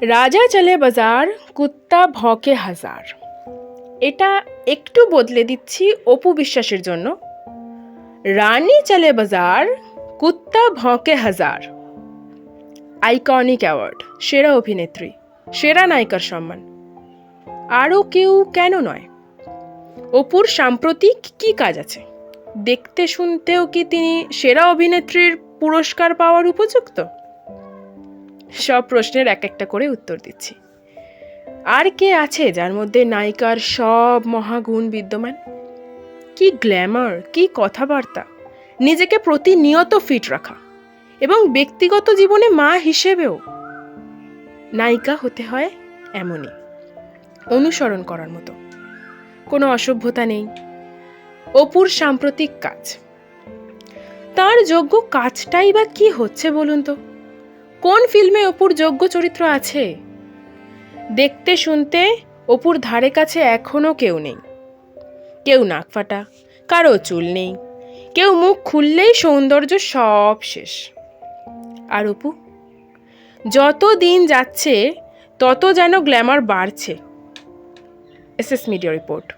রাজা চলে বাজার, কুত্তা ভকে হাজার। এটা একটু বদলে দিচ্ছি অপু বিশ্বাসের জন্য। রানী চলে বাজার, কুত্তা ভকে হাজার। আইকনিক অ্যাওয়ার্ড সেরা অভিনেত্রী, সেরা নায়িকার সম্মান। আরও কেউ কেন নয়। অপুর সাম্প্রতিক কি কাজ আছে? দেখতে শুনতেও কি তিনি সেরা অভিনেত্রীর পুরস্কার পাওয়ার উপযুক্ত? সব প্রশ্নের এক একটা করে উত্তর দিচ্ছি। আর কে আছে যার মধ্যে নায়িকার সব মহাগুণ বিদ্যমান? কি গ্ল্যামার, কি কথাবার্তা? নিজেকে প্রতিনিয়ত ফিট রাখা এবং ব্যক্তিগত জীবনে মা হিসেবেও। নায়িকা হতে হয় এমনই, অনুসরণ করার মতো। কোনো অসভ্যতা নেই, অপুর সাম্প্রতিক কাজ। তার যোগ্য কাজটাই বা কি হচ্ছে বলুন তো? কোন ফিল্মে অপুর যোগ্য চরিত্র আছে? দেখতে শুনতে অপুর ধারে কাছে এখনও কেউ নেই। কেউ নাক ফাটা, কারও চুল নেই, কেউ মুখ খুললেই সৌন্দর্য সব শেষ। আর অপু? যত দিন যাচ্ছে, তত যেন গ্ল্যামার বাড়ছে। S S media report.